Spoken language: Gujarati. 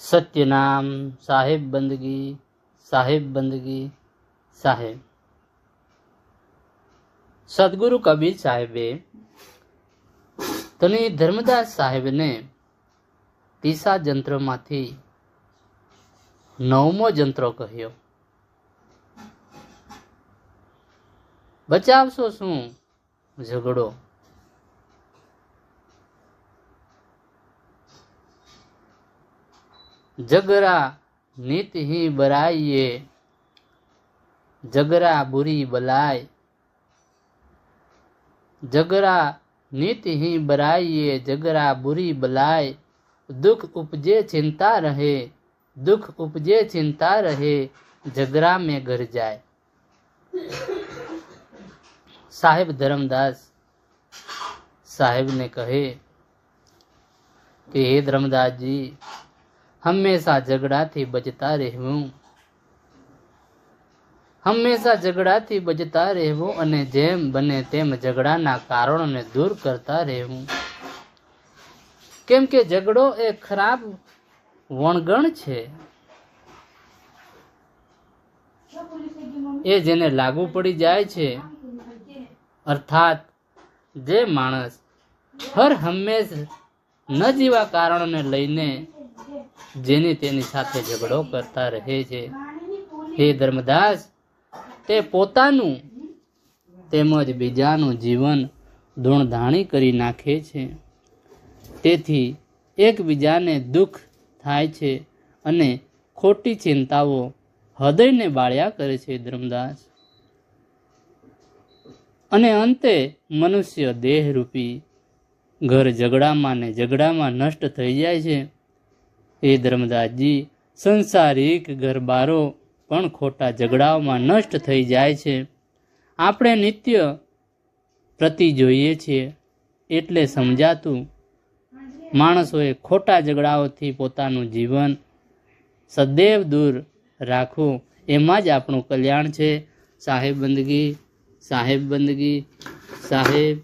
સત્યનામ સાહેબ બંદગી સાહેબ બંદગી સાહેબ સદગુરુ કબીર સાહેબે તને ધર્મદાસ સાહેબને તીસા જંત્રમાંથી નવમો જંત્રો કહ્યો બચાવશો શું ઝઘડો જગરા નીત હી બરાઈએ જગરા બુરી બલાય જગરા નીત હી બરાઈએ જગરા બુરી બલાય દુઃખ ઉપજે ચિંતા રહે દુઃખ ઉપજે ચિંતા રહે જગરા में ઘર જાય સાહેબ ધર્મદાસ સાહેબને કહે કે હે ધર્મદાસજી હંમેશા ઝઘડાથી બચતા રહેવું. હંમેશા ઝઘડાથી બચતા રહેવું અને જેમ બને તેમ ઝઘડાના કારણોને દૂર કરતા રહેવું. કેમ કે ઝઘડો એ ખરાબ વણગણ છે. એ જેને લાગુ પડી જાય છે. અર્થાત, જે માણસ હર હંમેશ ન જેવા કારણોને લઈને જેની તેની સાથે ઝઘડો કરતા રહે છે. હે ધર્મદાસ, તે પોતાનું તેમજ બીજાનું જીવન ધૂણધાણી કરી નાખે છે. તેથી એકબીજાને દુઃખ થાય છે અને ખોટી ચિંતાઓ હૃદયને બાળ્યા કરે છે ધર્મદાસ. અને અંતે મનુષ્ય દેહરૂપી ઘર ઝઘડામાં ને ઝઘડામાં નષ્ટ થઈ જાય છે. એ ધર્મદાસજી સંસારિક ઘરબારો પણ ખોટા ઝઘડાઓમાં નષ્ટ થઈ જાય છે. આપણે નિત્ય પ્રતિ જોઈએ છીએ એટલે સમજાતું. માણસોએ ખોટા ઝઘડાઓથી પોતાનું જીવન સદૈવ દૂર રાખવું એમાં જ આપણું કલ્યાણ છે. સાહેબ બંદગી સાહેબ બંદગી, સાહેબ